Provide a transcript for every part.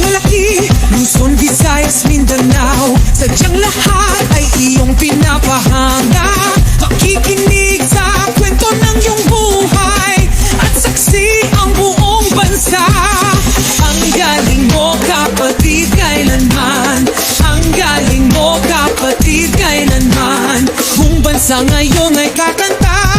Lalaki, Luzon, Visayas, Mindanao. Sadyang lahat ay iyong pinapahanga. Makikinig sa kwento ng iyong buhay At saksi ang buong bansa. Ang galing mo kapatid kailanman. Ang galing mo kapatid kailanman. Kung bansa ngayon ay kakanta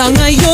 Sa ngayon